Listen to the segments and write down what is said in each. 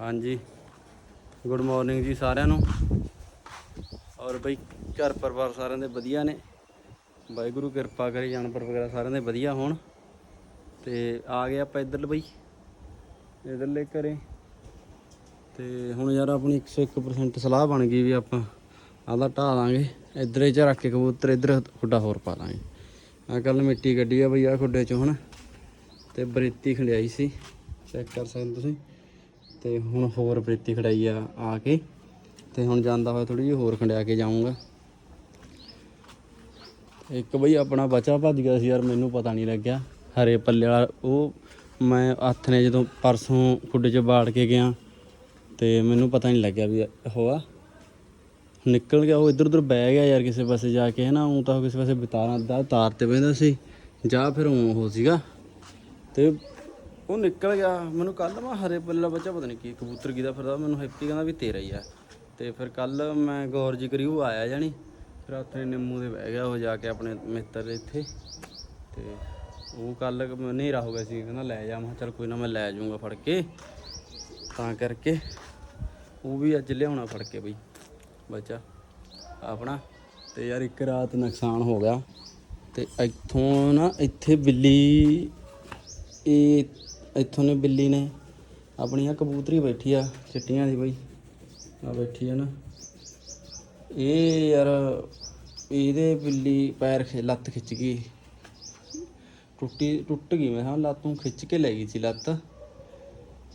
ਹਾਂਜੀ। Good morning ਜੀ ਸਾਰਿਆਂ ਨੂੰ। ਔਰ ਬਈ ਘਰ ਪਰਿਵਾਰ ਸਾਰਿਆਂ ਦੇ ਵਧੀਆ ਨੇ। ਵਾਹਿਗੁਰੂ ਕਿਰਪਾ ਕਰੇ, ਜਾਨਵਰ ਵਗੈਰਾ ਸਾਰਿਆਂ ਦੇ ਵਧੀਆ ਹੋਣ। ਤੇ ਆ ਗਏ ਆਪਾਂ ਇੱਧਰ ਬਈ। ਇੱਧਰਲੇ ਘਰੇ। ਤੇ ਹੁਣ ਯਾਰ ਆਪਣੀ 101% ਸਲਾਹ ਬਣ ਗਈ ਵੀ ਆਪਾਂ ਆਹਦਾ ਢਾ ਲਾਂਗੇ। ਇੱਧਰ ਹੀ ਚ ਰੱਖ ਕੇ ਕਬੂਤਰ, ਇੱਧਰ ਖੁੱਡਾ ਹੋਰ ਪਾ ਦਾਂਗੇ ਆ ਕੱਲ ਮਿੱਟੀ ਕੱਢੀ ਆ ਬਈ ਆ ਖੁੱਡੇ ਚੋਂ, ਹਨਾ। ਤੇ ਬਰੇਤੀ ਖੰਡਿਆਈ ਸੀ। ਚੈੱਕ ਕਰ ਸਕਦੇ ਤੁਸੀਂ। ਤੇ ਹੁਣ ਹੋਰ ਬਰੇਤੀ ਖੜਾਈ ਆ ਆ ਕੇ। ਤੇ ਹੁਣ ਜਾਂਦਾ ਹੋਇਆ ਥੋੜੀ ਜਿਹੀ ਹੋਰ ਖੰਡਿਆ ਕੇ ਜਾਊਂਗਾ। ਇੱਕ ਬਈ ਆਪਣਾ ਬਚਾ ਭੱਜ ਗਿਆ ਸੀ ਯਾਰ, ਮੈਨੂੰ ਪਤਾ ਨਹੀਂ ਲੱਗਿਆ। ਹਰੇ ਪੱਲੇ ਵਾਲਾ, ਉਹ ਮੈਂ ਹੱਥ ਨੇ ਜਦੋਂ ਪਰਸੋਂ ਖੁੱਡੇ 'ਚ ਬਾੜ ਕੇ ਗਿਆ, ਤੇ ਮੈਨੂੰ ਪਤਾ ਨਹੀਂ ਲੱਗਿਆ ਵੀ ਹੋਆ। ਨਿਕਲ ਗਿਆ, ਉਹ ਇੱਧਰ ਉੱਧਰ ਬਹਿ ਗਿਆ ਯਾਰ ਕਿਸੇ ਪਾਸੇ ਜਾ ਕੇ, ਹਨਾ। ਉਹ ਤਾਂ ਉਹ ਕਿਸੇ ਪਾਸੇ ਬਿਤਾਰਾਂ, ਦਾ ਤਾਰ ਤੇ ਬਹਿੰਦਾ ਸੀ। ਜਾਂ ਫਿਰ ਊਂ ਉਹ ਸੀਗਾ। ਤੇ ਉਹ ਨਿਕਲ ਗਿਆ। ਮੈਨੂੰ ਕੱਲ ਮੈਂ ਹਰੇ ਪੱਲੇ ਬੱਚਾ, ਪਤਾ ਨਹੀਂ ਕੀ ਕਬੂਤਰ ਕਿਦਾ ਫਿਰਦਾ। ਮੈਨੂੰ ਹੈਪੀ ਕਹਿੰਦਾ ਵੀ ਤੇਰਾ ਹੀ ਆ। ਤੇ ਫਿਰ ਕੱਲ ਮੈਂ ਗੌਰ ਜੀ ਕਰੀ, ਉਹ ਆਇਆ ਜਾਣੀ। ਫਿਰ ਉੱਥੇ ਨਿੰਮੂ ਦੇ ਬਹਿ ਗਿਆ ਉਹ ਜਾ ਕੇ ਆਪਣੇ ਮਿੱਤਰ ਦੇ ਇੱਥੇ। ਤੇ ਉਹ ਕੱਲ ਹਨੇਰਾ ਹੋ ਗਿਆ ਸੀ, ਕਹਿੰਦਾ ਲੈ ਜਾ। ਮੈਂ ਕਿਹਾ ਚੱਲ ਕੋਈ ਨਾ, ਮੈਂ ਲੈ ਜਾਊਂਗਾ ਫੜ ਕੇ। ਤਾਂ ਕਰਕੇ ਉਹ ਵੀ ਅੱਜ ਲਿਆਉਣਾ ਫੜ ਕੇ ਬਈ, ਬੱਚਾ ਆਪਣਾ। ਤੇ ਯਾਰ ਇੱਕ ਰਾਤ ਨੁਕਸਾਨ ਹੋ ਗਿਆ। ਤੇ ਇੱਥੋਂ ਨਾ, ਇੱਥੇ ਬਿੱਲੀ, ਇਹ ਇੱਥੋਂ ਨੇ ਬਿੱਲੀ ਨੇ ਆਪਣੀ ਆ ਕਬੂਤਰੀ ਬੈਠੀ ਆ, ਚਿੱਟੀਆਂ ਦੀ ਬਈ। ਆ ਬੈਠੀ ਆ ਨਾ। ਇਹ ਯਾਰ, ਇਹਦੇ ਬਿੱਲੀ ਪੈਰ ਖੇ, ਲੱਤ ਖਿੱਚ ਗਈ। ਟੁੱਟੀ, ਟੁੱਟ ਗਈ ਮੈਂ ਹਾਂ ਨੂੰ ਖਿੱਚ ਕੇ ਲੈ ਗਈ ਸੀ ਲੱਤ।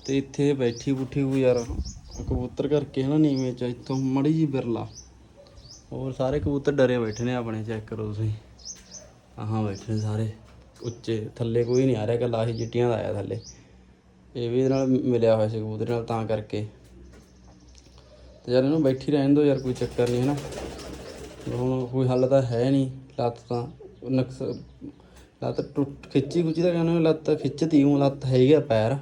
ਤੇ ਇੱਥੇ ਬੈਠੀ ਬੁੱਠੀ ਹੋਈ ਯਾਰ, ਕਬੂਤਰ ਕਰਕੇ ਹਨਾ ਨੀਵੇਂ ਚ, ਇੱਥੋਂ ਮੜੀ ਜੀ ਬਿਰਲਾ। ਹੋਰ ਸਾਰੇ ਕਬੂਤਰ ਡਰੇ ਬੈਠੇ ਨੇ ਆਪਣੇ, ਚੈੱਕ ਕਰੋ ਤੁਸੀਂ। ਆਹਾਂ ਬੈਠੇ ਨੇ ਸਾਰੇ। ਉੱਚੇ, ਥੱਲੇ ਕੋਈ ਨਹੀਂ ਆ ਰਿਹਾ ਕੱਲਾ ਆਹੀ ਚਿੱਟੀਆਂ ਦਾ ਆਇਆ ਥੱਲੇ। ਇਹ ਵੀ ਇਹਦੇ ਨਾਲ ਮਿਲਿਆ ਹੋਇਆ ਸੀ ਕਬੂਤਰ ਨਾਲ, ਤਾਂ ਕਰਕੇ। ਤੇ ਯਾਰ ਇਹਨੂੰ ਬੈਠੀ ਰਹਿਣ ਦਿਓ ਯਾਰ, ਕੋਈ ਚੱਕਰ ਨਹੀਂ ਹੈ ਨਾ ਹੁਣ ਕੋਈ ਹੱਲ ਤਾਂ ਹੈ ਨਹੀਂ, ਲੱਤ ਤਾਂ ਨਕਸ, ਲੱਤ ਟੁੱਟ, ਖਿੱਚੀ ਖੁੱਚੀ ਦਾ ਕਹਿੰਦੇ ਲੱਤ ਖਿੱਚਤੀ ਹੂੰ ਲੱਤ ਹੈਗਾ ਪੈਰ।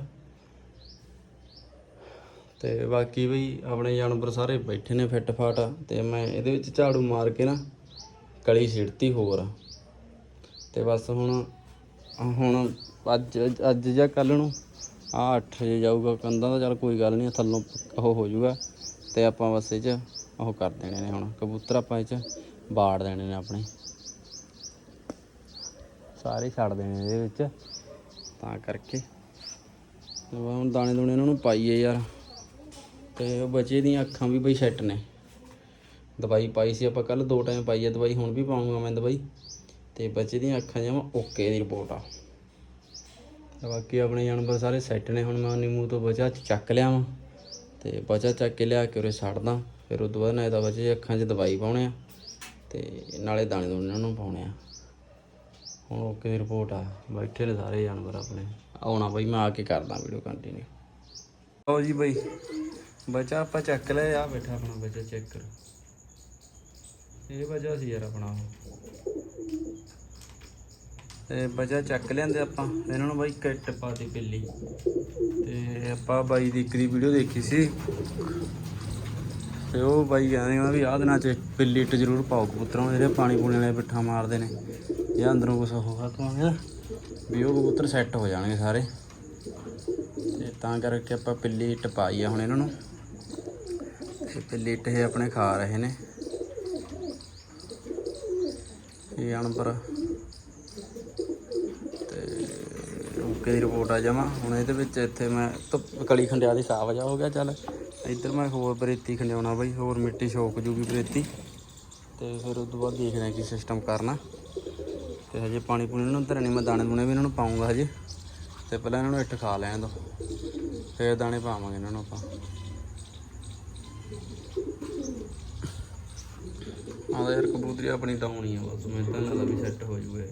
ਤੇ ਬਾਕੀ ਬਈ, ਆਪਣੇ ਜਾਨਵਰ ਸਾਰੇ ਬੈਠੇ ਨੇ ਫਿੱਟ ਫਾਟ, ਤੇ ਮੈਂ ਇਹਦੇ ਵਿੱਚ ਝਾੜੂ ਮਾਰ ਕੇ ਨਾ, ਕਲੀ ਛਿੜਤੀ ਹੋਰ। ਤੇ ਬਸ ਹੁਣ ਹੁਣ ਅੱਜ ਅੱਜ ਜਾਂ ਕੱਲ ਨੂੰ ਆ 8 ਵਜੇ ਜਾਊਗਾ ਕੰਧਾਂ ਦਾ, ਚੱਲ ਕੋਈ ਗੱਲ ਨਹੀਂ ਥੱਲੋਂ ਉਹ ਹੋ ਜਾਊਗਾ। ਤੇ ਆਪਾਂ ਬਸ ਇਹ ਚ ਉਹ ਕਰ ਦੇਣੇ ਨੇ ਹੁਣ, ਕਬੂਤਰ ਆਪਾਂ ਇਹ ਚ ਬਾੜ ਦੇਣੇ ਨੇ ਆਪਣੇ। ਸਾਰੇ ਛੱਡ ਦੇਣੇ ਇਹਦੇ ਵਿੱਚ, ਤਾਂ ਕਰਕੇ। ਹੁਣ ਦਾਣੇ ਦੂਣੇ ਇਹਨਾਂ ਨੂੰ ਪਾਈਏ ਯਾਰ। ਤੇ ਉਹ ਬੱਚੇ ਦੀਆਂ ਅੱਖਾਂ ਵੀ ਬਈ ਸੈੱਟ ਨੇ। ਦਵਾਈ ਪਾਈ ਸੀ ਆਪਾਂ ਕੱਲ ਦੋ ਟਾਈਮ ਪਾਈ ਹੈ ਦਵਾਈ, ਹੁਣ ਵੀ ਪਾਉਂਗਾ ਮੈਂ ਦਵਾਈ। ਤੇ ਬੱਚੇ ਦੀਆਂ ਅੱਖਾਂ ਜਮਾ ਓਕੇ ਦੀ ਰਿਪੋਰਟ ਆ। ਬਾਕੀ ਆਪਣੇ ਜਾਨਵਰ ਸਾਰੇ ਸੈੱਟ ਨੇ, ਹੁਣ ਮੈਂ ਨਿੰਮੂ ਤੋਂ ਬਚਾ ਚੱਕ ਲਿਆ ਵਾਂ। ਤੇ ਬਚਾ ਚੱਕ ਕੇ ਲਿਆ ਕੇ ਉਰੇ ਛੱਡਦਾ ਫਿਰ ਉਦੋਂ ਬਾਅਦ ਨਾ ਇਹਦਾ ਬੱਚੇ ਦੀਆਂ ਅੱਖਾਂ 'ਚ ਦਵਾਈ ਪਾਉਣੇ ਆ ਤੇ ਨਾਲੇ ਦਾਣੇ ਦੂਣੇ ਇਹਨਾਂ ਨੂੰ ਪਾਉਣੇ ਆ। ਹੁਣ ਓਕੇ ਦੀ ਰਿਪੋਰਟ ਆ, ਬੈਠੇ ਨੇ ਸਾਰੇ ਜਾਨਵਰ ਆਪਣੇ। ਆਉਣਾ ਬਈ, ਮੈਂ ਆ ਕੇ ਕਰਦਾ ਵੀਡੀਓ ਕੰਟੀਨਿਊ ਲਓ ਜੀ ਬਈ, ਬੱਚਾ ਆਪਾਂ ਚੱਕ ਲਿਆ ਆ ਬੈਠਾ ਆਪਣਾ ਬੱਚਾ ਚੈੱਕ ਕਰ ਇਹ ਵਜ੍ਹਾ ਸੀ ਯਾਰ ਆਪਣਾ ਉਹ। ਤੇ ਬੱਚਾ ਚੱਕ ਲਿਆਂਦੇ ਆਪਾਂ। ਇਹਨਾਂ ਨੂੰ ਬਾਈ ਕਿੱਟ ਪਾਤੀ ਪਿੱਲੀ ਤੇ ਆਪਾਂ ਬਾਈ ਦੀ ਇੱਕ ਦੀ ਵੀਡੀਓ ਦੇਖੀ ਸੀ। ਤੇ ਉਹ ਬਾਈ ਕਹਿੰਦੇ ਆ ਵੀ ਆਹ ਦਿਨਾਂ ਚ ਪਿੱਲੀ ਇੱਟ ਜ਼ਰੂਰ ਪਾਓ ਕਬੂਤਰਾਂ ਜਿਹੜੇ ਪਾਣੀ ਪੂਣੀ ਵਾਲੇ ਪਿੱਠਾ ਮਾਰਦੇ ਨੇ। ਇਹ ਅੰਦਰੋਂ ਕੁਛ ਹੋ ਤੋਂ ਵੀ ਉਹ ਕਬੂਤਰ ਸੈੱਟ ਹੋ ਜਾਣਗੇ ਸਾਰੇ। ਤੇ ਤਾਂ ਕਰਕੇ ਆਪਾਂ ਪਿੱਲੀ ਇੱਟ ਪਾਈ ਆ ਹੁਣ ਇਹਨਾਂ ਨੂੰ। ਤੇ ਪਿੱਲੀ ਇੱਟ ਇਹ ਆਪਣੇ ਖਾ ਰਹੇ ਨੇ। ਇਹ ਅਣਪਰ ਤੇ ਓਕੇ ਦੀ ਰਿਪੋਰਟ ਆ ਜਾਵਾਂ। ਹੁਣ ਇਹਦੇ ਵਿੱਚ ਇੱਥੇ ਮੈਂ ਧੁੱਪ, ਕਲੀ ਖੰਡਿਆ ਦੀ ਸਾਫ਼ ਜਾ ਹੋ ਗਿਆ, ਚੱਲ। ਇੱਧਰ ਮੈਂ ਹੋਰ ਬਰੇਤੀ ਖੰਡਿਆਉਣਾ ਬਈ, ਹੋਰ ਮਿੱਟੀ ਛੋਕ ਜੂਗੀ ਬਰੇਤੀ। ਤੇ ਫਿਰ ਉਸ ਤੋਂ ਬਾਅਦ ਦੇਖਦੇ ਹਾਂ ਕੀ ਸਿਸਟਮ ਕਰਨਾ। ਤੇ ਹਜੇ ਪਾਣੀ ਪੂਣੀ ਇਹਨਾਂ ਨੂੰ ਧਰਨੀ, ਮੈਂ ਦਾਣੇ ਦੂਣੇ ਵੀ ਇਹਨਾਂ ਨੂੰ ਪਾਉਂਗਾ ਹਜੇ। ਤੇ ਪਹਿਲਾਂ ਇਹਨਾਂ ਨੂੰ ਇੱਟ ਖਾ ਲੈਣ ਦੋ। ਫਿਰ ਦਾਣੇ ਪਾਵਾਂਗੇ ਇਹਨਾਂ ਨੂੰ ਆਪਾਂ। ਆਉਂਦਾ ਯਾਰ ਕਬੂਤਰੀ ਆਪਣੀ ਤਾਂ ਹੋਣੀ ਆ ਬਸ ਮੈਂ ਤਾਂ ਲੱਗਦਾ ਵੀ ਸੈੱਟ ਹੋ ਜੂਗਾ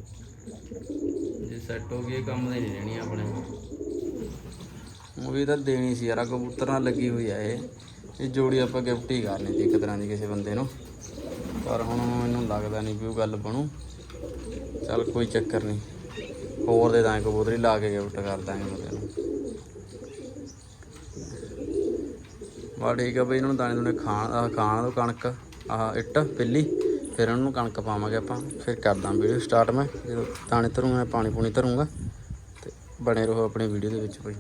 ਜੇ ਸੈੱਟ ਹੋ ਗਈ ਕੰਮ ਦੇ ਨਹੀਂ ਰਹਿਣੀ ਆਪਣੇ। ਉਹ ਵੀ ਤਾਂ ਦੇਣੀ ਸੀ ਯਾਰ, ਆਹ ਕਬੂਤਰ ਨਾਲ ਲੱਗੀ ਹੋਈ ਆ ਇਹ। ਇਹ ਜੋੜੀ ਆਪਾਂ ਗਿਫਟ ਹੀ ਕਰਨੀ ਸੀ ਇੱਕ ਤਰ੍ਹਾਂ ਦੀ ਕਿਸੇ ਬੰਦੇ ਨੂੰ। ਪਰ ਹੁਣ ਮੈਨੂੰ ਲੱਗਦਾ ਨਹੀਂ ਵੀ ਉਹ ਗੱਲ ਬਣੂ। ਚੱਲ ਕੋਈ ਚੱਕਰ ਨਹੀਂ। ਹੋਰ ਦੇ ਦਾਂਗੇ ਕਬੂਤਰੀ, ਲਾ ਕੇ ਗਿਫਟ ਕਰ ਦਾਂਗੇ ਬੰਦੇ ਨੂੰ। ਵਾ ਠੀਕ ਆ ਬਈ, ਇਹਨਾਂ ਨੂੰ ਦਾਣੇ ਦੂਣੇ ਖਾਣ ਖਾਣ ਦੋ ਕਣਕ। ਆਹ ਇੱਟ, ਪਿੱਲੀ, ਫਿਰ ਇਹਨਾਂ ਨੂੰ ਕਣਕ ਪਾਵਾਂਗੇ ਆਪਾਂ। ਫਿਰ ਕਰਦਾ ਵੀਡੀਓ ਸਟਾਰਟ ਮੈਂ, ਜਦੋਂ ਦਾਣੇ ਧਰੂੰਗਾ, ਪਾਣੀ ਪੂਣੀ ਧਰੂੰਗਾ, ਤੇ ਬਣੇ ਰਹੋ ਆਪਣੀ ਵੀਡੀਓ ਦੇ ਵਿੱਚ ਭਾਈ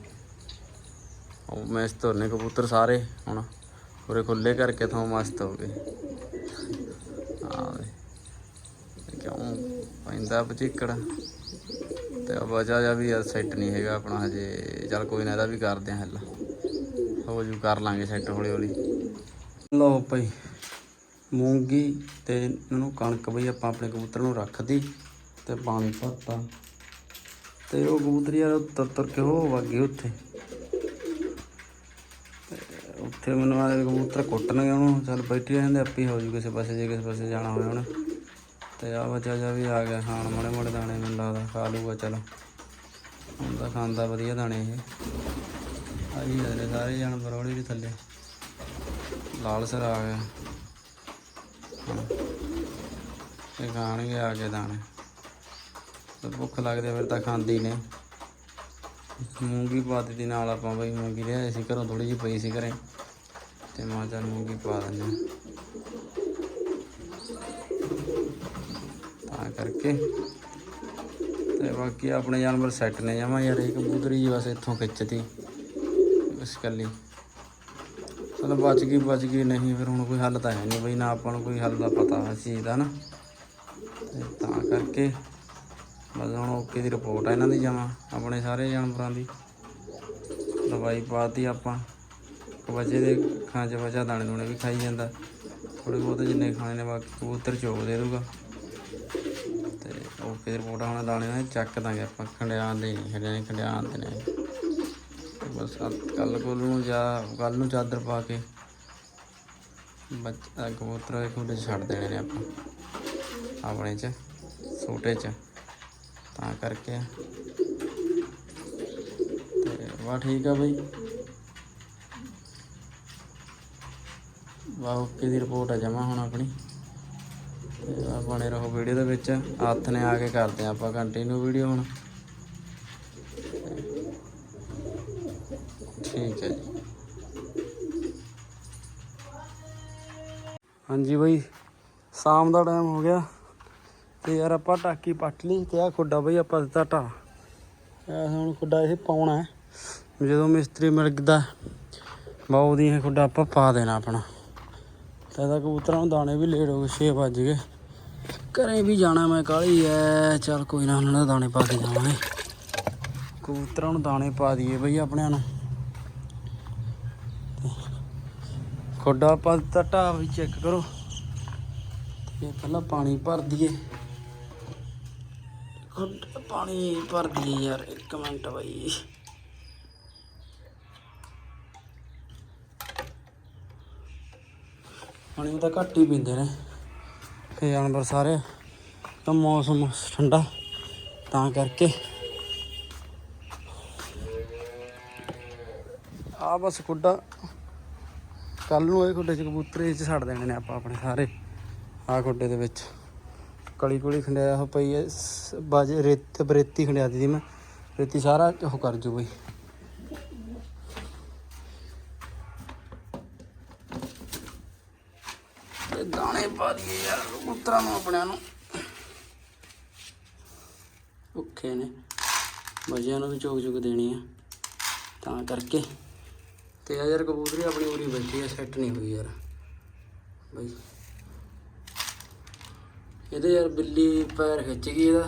ਉਹ ਮੈਸ ਧਰਨੇ ਕਬੂਤਰ ਸਾਰੇ ਹੁਣ, ਪੂਰੇ ਖੁੱਲੇ ਕਰਕੇ ਥੋਂ ਮਸਤ ਹੋ ਗਏ। ਆ ਕਿਉਂ ਪੈਂਦਾ ਪਚੀਕੜ ਤੇ ਵਜਾ ਜਾ ਵੀ ਸੈੱਟ ਨਹੀਂ ਹੈਗਾ ਆਪਣਾ ਹਜੇ। ਚੱਲ ਕੋਈ ਨਾ, ਇਹਦਾ ਵੀ ਕਰਦੇ ਆ ਹੱਲ। ਹੋ ਜੂ, ਕਰ ਲਾਂਗੇ ਸੈੱਟ ਹੌਲੀ ਹੌਲੀ ਲਓ ਭਾਈ ਮੂੰਗੀ ਤੇ ਇਹਨੂੰ ਕਣਕ ਬਈ ਆਪਾਂ ਆਪਣੇ ਕਬੂਤਰ ਨੂੰ ਰੱਖਦੀ ਤੇ ਪਾਣੀ ਭਰਤਾ। ਤੇ ਉਹ ਕਬੂਤਰ ਯਾਰ ਤੁਰ ਤੁਰ ਕੇ ਹੋ ਵਾਗੇ ਉੱਥੇ। ਉੱਥੇ ਮੈਨੂੰ ਆਲੇ ਕਬੂਤਰ ਕੁੱਟਣਗੇ ਉਹਨੂੰ। ਚੱਲ ਬੈਠੀ ਰਹਿੰਦੇ, ਆਪੇ ਹੋ ਜੂ ਕਿਸੇ ਪਾਸੇ, ਜੇ ਕਿਸੇ ਪਾਸੇ ਜਾਣਾ ਹੋਵੇ ਉਹਨੇ ਤੇ ਆ ਬੱਚਾ ਜਾ ਵੀ ਆ ਗਿਆ ਖਾਣ ਮਾੜੇ ਮਾੜੇ ਦਾਣੇ ਮੈਨੂੰ ਲੱਗਦਾ, ਖਾ ਲੂਗਾ ਚਲੋ। ਹੁਣ ਖਾਂਦਾ ਵਧੀਆ ਦਾਣੇ ਇਹ। ਆਈ ਜਾਂਦੇ ਸਾਰੇ ਜਾਨਵਰ ਹੌਲੀ ਜਿਹੇ ਥੱਲੇ। ਲਾਲ ਸਰ ਆ ਗਿਆ। ਇਹ ਖਾਣਗੇ ਆ ਕੇ ਦਾਣੇ। ਤੇ ਭੁੱਖ ਲੱਗਦੀ ਫਿਰ ਤਾਂ ਖਾਂਦੀ ਨੇ। ਮੂੰਗੀ ਪਾ ਦਿੱਤੀ ਨਾਲ ਆਪਾਂ ਬਈ, ਮੂੰਗੀ ਲਿਆਏ ਸੀ ਘਰੋਂ ਥੋੜੀ ਜਿਹੀ ਪਈ ਸੀ ਘਰੇ। ਤੇ ਮਾਂ ਚੱਲ ਮੂੰਗੀ ਪਾ ਦਿੰਦੇ। ਹਾਂ। ਤਾਂ ਕਰਕੇ। ਤੇ ਬਾਕੀ ਆਪਣੇ ਜਾਨਵਰ ਸੈੱਟ ਨੇ ਜਾਵਾਂ ਯਾਰ, ਇਹ ਕਬੂਤਰੀ ਬਸ ਇੱਥੋਂ ਖਿੱਚਤੀ। ਬਸ ਕੱਲੀ ਚਲੋ ਬਚ ਗਈ ਬਚ ਗਈ, ਨਹੀਂ ਫਿਰ ਹੁਣ ਕੋਈ ਹੱਲ ਤਾਂ ਹੈ ਨਹੀਂ ਬਈ, ਨਾ ਆਪਾਂ ਨੂੰ ਕੋਈ ਹੱਲ ਦਾ ਪਤਾ ਇਸ ਚੀਜ਼ ਦਾ ਨਾ। ਤੇ ਤਾਂ ਕਰਕੇ ਬਸ ਹੁਣ ਓਕੇ ਦੀ ਰਿਪੋਰਟ ਆ ਇਹਨਾਂ ਦੀ ਜਮਾ, ਆਪਣੇ ਸਾਰੇ ਜਾਨਵਰਾਂ ਦੀ। ਦਵਾਈ ਪਾਤੀ ਆਪਾਂ ਕਬਜੇ ਦੇ ਖਾਂ ਚ ਬਚਾ ਦਾਣੇ ਦੂਣੇ ਵੀ ਖਾਈ ਜਾਂਦਾ। ਥੋੜੇ ਬਹੁਤੇ ਜਿੰਨੇ ਖਾਣੇ ਨੇ ਬਾਕੀ ਕਬੂਤਰ ਚੋਗ ਦੇ ਦੂਗਾ ਤੇ ਓਕੇ ਦੀ ਰਿਪੋਰਟ ਹੁਣ ਦਾਣੇ ਨਾਲ ਚੱਕ ਦਾਂਗੇ ਆਪਾਂ ਖੰਡਿਆਂ ਦੇ ਨਹੀਂ ਹਲੇ ਖੰਡਿਆਂ ਦੇ ਨੇ। ਬਸ ਕੱਲ, ਕੋਲ ਨੂੰ ਜਾਂ, ਕੱਲ ਨੂੰ ਚਾਦਰ ਪਾ ਕੇ ਬੱਚਾ ਕਬੂਤਰ ਇੱਕ ਉਹਦੇ ਛੱਡ ਦੇਣੇ ਨੇ ਆਪਾਂ। ਆਪਣੇ ਚ, ਛੋਟੇ ਚ। ਤਾਂ ਕਰਕੇ। ਤੇ ਵਾ ਠੀਕ ਆ ਬਈ। ਵਾ ਓਕੇ ਦੀ ਰਿਪੋਰਟ ਆ ਜਮਾ ਹੁਣ ਆਪਣੀ। ਤੇ ਬਣੇ ਰਹੋ ਵੀਡੀਓ ਦੇ ਵਿੱਚ। ਹੱਥ ਨੇ ਆ ਕੇ ਕਰਦੇ ਆ ਆਪਾਂ ਕੰਟੀਨਿਊ ਵੀਡੀਓ ਹੁਣ। ਠੀਕ ਹੈ ਜੀ। ਹਾਂਜੀ ਬਈ, ਸ਼ਾਮ ਦਾ ਟਾਈਮ ਹੋ ਗਿਆ ਤੇ ਯਾਰ ਆਪਾਂ ਟਾਕੀ ਪੱਟ ਲਈ ਤੇ ਆ ਖੁੱਡਾ ਬਈ ਆਪਾਂ ਦਿੱਤਾ ਢਾ ਹੁਣ ਖੁੱਡਾ ਇਹ ਪਾਉਣਾ ਹੈ। ਜਦੋਂ ਮਿਸਤਰੀ ਮਿਲਦਾ ਬਾਉ ਦੀ ਇਹ ਖੁੱਡਾ ਆਪਾਂ ਪਾ ਦੇਣਾ ਆਪਣਾ। ਤੇ ਇਹਦਾ ਕਬੂਤਰਾਂ ਨੂੰ ਦਾਣੇ ਵੀ ਲੇਟ ਹੋ ਗਏ 6 ਵੱਜ ਗਏ। ਘਰੇ ਵੀ ਜਾਣਾ ਮੈਂ ਕਾਲੀ ਐ, ਚੱਲ ਕੋਈ ਨਾ, ਉਹਨਾਂ ਦੇ ਦਾਣੇ ਪਾ ਕੇ ਜਾਵਾਂਗੇ। ਕਬੂਤਰਾਂ ਨੂੰ ਦਾਣੇ ਪਾ ਦਈਏ ਬਈ ਆਪਣਿਆਂ ਨੂੰ। ਖੁੱਡਾ ਪਾ ਦਿੱਤਾ ਢਾਹ ਵੀ ਚੈੱਕ ਕਰੋ। ਤੇ ਪਹਿਲਾਂ ਪਾਣੀ ਭਰ ਦਈਏ। ਖੁੱਡਾ ਪਾਣੀ ਭਰ ਦਈਏ ਯਾਰ, ਇੱਕ ਮਿੰਟ ਬਾਈ। ਪਾਣੀ ਤਾਂ ਘੱਟ ਹੀ ਪੀਂਦੇ ਨੇ। ਤੇ ਜਾਨਵਰ ਸਾਰੇ, ਤਾਂ ਮੌਸਮ ਠੰਡਾ, ਤਾਂ ਕਰਕੇ। ਆ ਬਸ ਕੁੱਡਾ ਕੱਲ ਨੂੰ ਇਹ ਖੁੱਡੇ ਚ ਕਬੂਤਰ ਚ ਛੱਡ ਦੇਣੇ ਨੇ ਆਪਾਂ ਆਪਣੇ ਸਾਰੇ। ਆ ਖੁੱਡੇ ਦੇ ਵਿੱਚ। ਕਲੀ ਕੁਲੀ ਖੰਡਿਆ ਹੋ ਪਈ ਐ ਸ- ਰੇਤ ਬਰੇਤੀ ਖੰਡਿਆ ਦੀ ਮੈਂ। ਰੇਤੀ ਸਾਰਾ ਉਹ ਕਰ ਜੂ ਬਈ। ਤੇ ਦਾਣੇ ਪਾ ਦਈਏ ਯਾਰ, ਕਬੂਤਰਾਂ ਨੂੰ ਆਪਣਿਆਂ ਨੂੰ। ਭੁੱਖੇ ਨੇ। ਮਜਿਆਂ ਨੂੰ ਵੀ ਚੋਕ ਚੁਕ ਦੇਣੀ ਆ। ਤਾਂ ਕਰਕੇ। ਤੇ ਆ ਯਾਰ ਕਬੂਤਰੀ ਆਪਣੀ ਉਰੀ ਬੈਠੀ ਆ ਸੈੱਟ ਨਹੀਂ ਹੋਈ ਯਾਰ। ਬਈ। ਇਹਦੇ ਯਾਰ ਬਿੱਲੀ ਪੈਰ ਖਿੱਚ ਗਈ ਇਹਦਾ।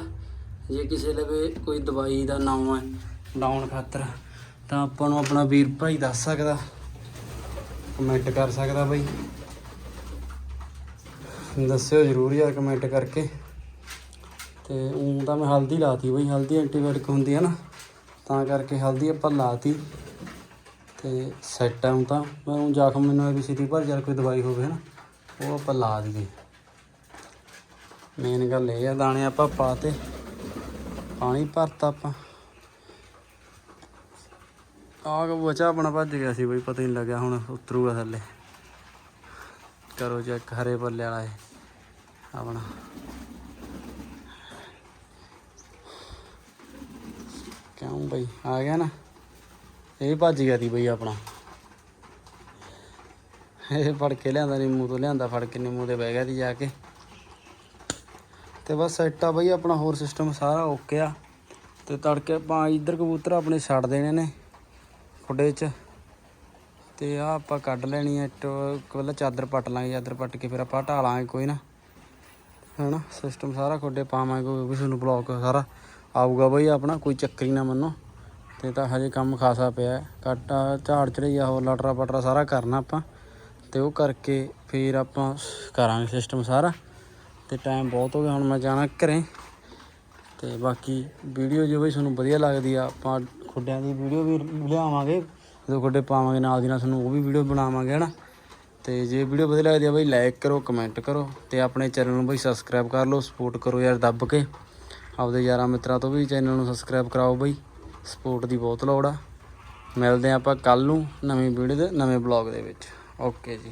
ਜੇ ਕਿਸੇ ਲਵੇ ਕੋਈ ਦਵਾਈ ਦਾ ਨਾਮ ਹੈ, ਡਾਊਨ ਖਾਤਰ, ਤਾਂ ਆਪਾਂ ਨੂੰ ਆਪਣਾ ਵੀਰ ਭਾਈ ਦੱਸ ਸਕਦਾ। ਕਮੈਂਟ ਕਰ ਸਕਦਾ ਬਈ। ਦੱਸਿਓ ਜ਼ਰੂਰ ਯਾਰ ਕਮੈਂਟ ਕਰਕੇ। ਤੇ ਉਹ ਤਾਂ ਮੈਂ ਹਲਦੀ ਲਾਤੀ ਬਈ, ਹਲਦੀ ਐਂਟੀਬਾਇਓਟਿਕ ਹੁੰਦੀ ਹੈ ਨਾ। ਤਾਂ ਕਰਕੇ ਹਲਦੀ ਆਪਾਂ ਲਾਤੀ। ਤੇ ਸੈੱਟ ਆ ਹੁਣ ਤਾਂ। ਮੈਂ ਉਹ ਜ਼ਖਮ ਮੈਨੂੰ ਇਹ ਵੀ ਸਿੱਧੀ ਪਰ ਜਦ ਕੋਈ ਦਵਾਈ ਹੋਵੇ ਨਾ ਉਹ ਆਪਾਂ ਲਾ ਦਈਏ। ਮੇਨ ਗੱਲ ਇਹ ਆ, ਦਾਣੇ ਆਪਾਂ ਪਾਤੇ ਪਾਣੀ ਭਰਤਾ ਆਪਾਂ। ਆਹ ਬੱਚਾ ਆਪਣਾ, ਭੱਜ ਗਿਆ ਸੀ ਬਈ, ਪਤਾ ਹੀ ਨਹੀਂ ਲੱਗਿਆ ਹੁਣ ਉਤਰੂਗਾ ਥੱਲੇ। ਕਰੋ ਚੈੱਕ ਹਰੇ ਪੱਲੇ ਵਾਲਾ ਹੈ ਆਪਣਾ। ਕਿਉਂ ਬਈ, ਆ ਗਿਆ ਨਾ? ਇਹ ਭੱਜ ਗਿਆ ਦੀ ਬਈ ਆਪਣਾ। ਇਹ ਫੜ ਕੇ ਲਿਆਂਦਾ, ਨਿੰਮੂ ਤੋਂ ਲਿਆਂਦਾ ਫੜ ਕੇ ਨਿੰਮੂ ਤੇ ਬਹਿ ਗਿਆ ਦੀ ਜਾ ਕੇ। ਤੇ ਬਸ ਸੈੱਟ ਆ ਬਈ ਆਪਣਾ, ਹੋਰ ਸਿਸਟਮ ਸਾਰਾ ਓਕੇ ਆ। ਤੇ ਤੜਕੇ ਆਪਾਂ ਇੱਧਰ ਕਬੂਤਰ ਆਪਣੇ ਛੱਡ ਦੇਣੇ ਨੇ ਖੁੱਡੇ 'ਚ। ਤੇ ਆ ਆਪਾਂ ਕੱਢ ਲੈਣੀ ਹੈ ਇੱਟ ਪਹਿਲਾਂ ਚਾਦਰ ਪੱਟ ਲਾਂਗੇ, ਚਾਦਰ ਪੱਟ ਕੇ ਫਿਰ ਆਪਾਂ ਢਾ ਲਾਂਗੇ ਕੋਈ ਨਾ। ਹੈਨਾ ਸਿਸਟਮ ਸਾਰਾ ਖੁੱਡੇ ਪਾਵਾਂਗੇ, ਕੋਈ ਵੀ ਤੁਹਾਨੂੰ ਬਲੌਕ ਸਾਰਾ ਆਊਗਾ ਬਈ ਆਪਣਾ, ਕੋਈ ਚੱਕਰ ਹੀ ਨਾ ਮੰਨੋ। ਤੇ ਤਾਂ ਹਜੇ ਕੰਮ ਖਾਸਾ ਪਿਆ ਹੈ। ਕੱਟਾ ਝਾੜ ਚੜਈਆ ਹੋਰ ਲਟਰਾ ਪਟਰਾ ਸਾਰਾ ਕਰਨਾ ਆਪਾਂ। ਤੇ ਉਹ ਕਰਕੇ ਫਿਰ ਆਪਾਂ ਕਰਾਂਗੇ ਸਿਸਟਮ ਸਾਰਾ। ਤੇ ਟਾਈਮ ਬਹੁਤ ਹੋ ਗਿਆ, ਹੁਣ ਮੈਂ ਜਾਣਾ ਘਰੇ। ਤੇ ਬਾਕੀ ਵੀਡੀਓ ਜੇ ਵੀ ਤੁਹਾਨੂੰ ਵਧੀਆ ਲੱਗਦੀ ਆ, ਆਪਾਂ ਖੁੱਡਿਆਂ ਦੀ ਵੀਡੀਓ ਵੀ ਲਿਆਵਾਂਗੇ। ਜਦੋਂ ਖੁੱਡੇ ਪਾਵਾਂਗੇ, ਨਾਲ ਦੀ ਨਾਲ ਤੁਹਾਨੂੰ ਉਹ ਵੀ ਵੀਡੀਓ ਬਣਾਵਾਂਗੇ, ਹਨਾ। ਤੇ ਜੇ ਵੀਡੀਓ ਵਧੀਆ ਲੱਗਦੀ ਆ ਬਈ ਲਾਈਕ ਕਰੋ ਕਮੈਂਟ ਕਰੋ। ਤੇ ਆਪਣੇ ਚੈਨਲ ਨੂੰ ਬਈ ਸਬਸਕ੍ਰਾਈਬ ਕਰ ਲਓ ਸਪੋਰਟ ਕਰੋ ਯਾਰ, ਦੱਬ ਕੇ। ਆਪਦੇ ਯਾਰਾਂ ਮਿੱਤਰਾਂ ਤੋਂ ਵੀ ਚੈਨਲ ਨੂੰ ਸਬਸਕ੍ਰਾਈਬ ਕਰਾਓ ਬਈ। ਸਪੋਰਟ ਦੀ ਬਹੁਤ ਲੋੜ ਆ। ਮਿਲਦੇ ਆ ਆਪਾਂ ਕੱਲ ਨੂੰ ਨਵੀਂ ਵੀਡੀਓ ਦੇ ਨਵੇਂ ਬਲੌਗ ਦੇ ਵਿੱਚ। ਓਕੇ ਜੀ।